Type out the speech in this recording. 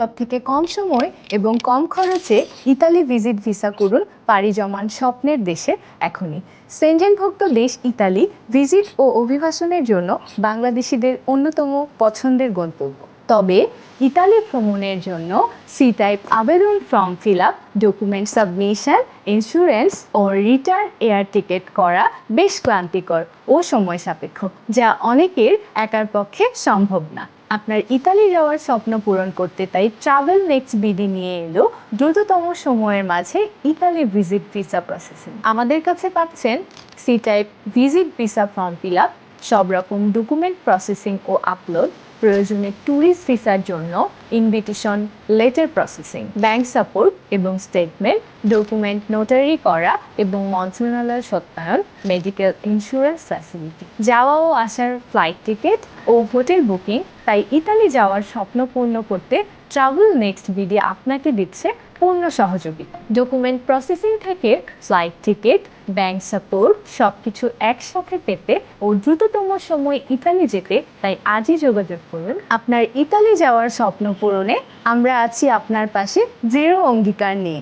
সব থেকে কম সময় এবং কম খরচে ইতালি ভিজিট ভিসা করুন পাড়ি জমান স্বপ্নের দেশে এখনই। সেনজেনভুক্ত দেশ ইতালি, ভিজিট ও অভিবাসনের জন্য বাংলাদেশিদের অন্যতম পছন্দের গন্তব্য। তবে ইতালি ভ্রমণের জন্য সি টাইপ আবেদন form fill up, document submission, insurance ও রিটার্ন এয়ার টিকিট করা বেশ ক্লান্তিকর ও সময় সাপেক্ষ, যা অনেকের একার পক্ষে সম্ভব না। আপনার ইতালি যাওয়ার স্বপ্ন পূরণ করতে তাই ট্রাভেল নেক্সট বিডি নিয়ে এলো দ্রুততম সময়ের মাঝে ইতালি ভিজিট ভিসা প্রসেসিং আমাদের কাছে পাচ্ছেন C type visit visa form fill up সব রকম ডকুমেন্ট প্রসেসিং ও আপলোড প্রয়োজনে ট্যুরিস্ট ভিসার জন্য invitation letter processing bank support এবং স্টেটমেন্ট ডকুমেন্ট নোটারি করা এবং মন্ত্রণালয় সত্যায়ন মেডিকেল ইন্স্যুরেন্স ফ্যাসিলিটি যাওয়া ও আসার ফ্লাইট টিকিট ও হোটেল বুকিং তাই ইতালি যাওয়ার স্বপ্ন পূর্ণ করতে ট্রাভেল নেক্সট বিডি আপনাকে দিচ্ছে পূর্ণ সহযোগিতা ডকুমেন্ট প্রসেসিং থেকে ফ্লাইট টিকিট ব্যাংক সাপোর্ট সব কিছু একসাথে পেতে ও দ্রুততম সময় ইতালি যেতে তাই আজই যোগাযোগ করুন। আপনার ইতালি যাওয়ার স্বপ্ন পূরণে আমরা আছি আপনার পাশে জিরো অঙ্গীকার নিয়ে।